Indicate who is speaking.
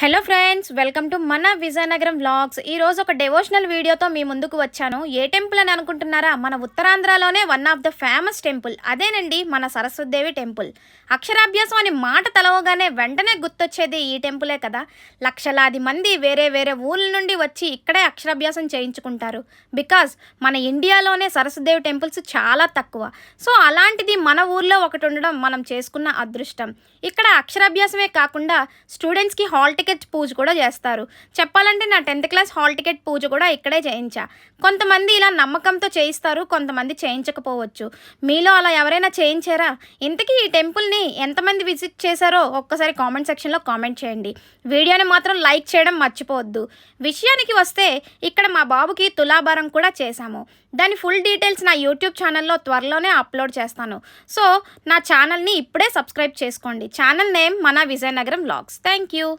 Speaker 1: Hello friends welcome to మన Vizianagaram vlogs ఈరోజు ఒక డెవోషనల్ వీడియోతో మీ ముందుకు వచ్చాను. ఏ టెంపుల్ అని అనుకుంటున్నారా? మన ఉత్తరాంధ్రలోనే one of the famous temple అదేనండి మన సరస్వతిదేవి టెంపుల్ అక్షరాభ్యాసం అని మాట తలవగానే వెంటనే గుర్తొచ్చేది ఈ టెంపులే కదా? లక్షలాది మంది వేరే వేరే ఊళ్ళ నుండి వచ్చి ఇక్కడే అక్షరాభ్యాసం చేయించుకుంటారు. బికాజ్ మన ఇండియాలోనే సరస్వతిదేవి టెంపుల్స్ చాలా తక్కువ. సో అలాంటిది మన ఊర్లో ఒకటి ఉండడం మనం చేసుకున్న అదృష్టం. ఇక్కడ అక్షరాభ్యాసమే కాకుండా స్టూడెంట్స్కి హాల్ టికెట్ పూజ కూడా చేస్తారు. చెప్పాలంటే నా టెన్త్ క్లాస్ హాల్ టికెట్ పూజ కూడా ఇక్కడే చేయించా. కొంతమంది ఇలా నమ్మకంతో చేయిస్తారు కొంతమంది చేయించకపోవచ్చు. మీలో అలా ఎవరైనా చేయించారా? ఇంతకీ ఈ టెంపుల్ని ఎంతమంది విజిట్ చేశారో ఒక్కసారి కామెంట్ సెక్షన్లో కామెంట్ చేయండి. వీడియోని మాత్రం లైక్ చేయడం మర్చిపోవద్దు. విషయానికి వస్తే ఇక్కడ మా బాబుకి తులాభారం కూడా చేశాము. దాని ఫుల్ డీటెయిల్స్ నా యూట్యూబ్ ఛానల్లో త్వరలోనే అప్లోడ్ చేస్తాను. సో నా ఛానల్ని ఇప్పుడే సబ్స్క్రైబ్ చేసుకోండి. ఛానల్ నేమ్ మన విజయనగరం వ్లాగ్స్. Thank you.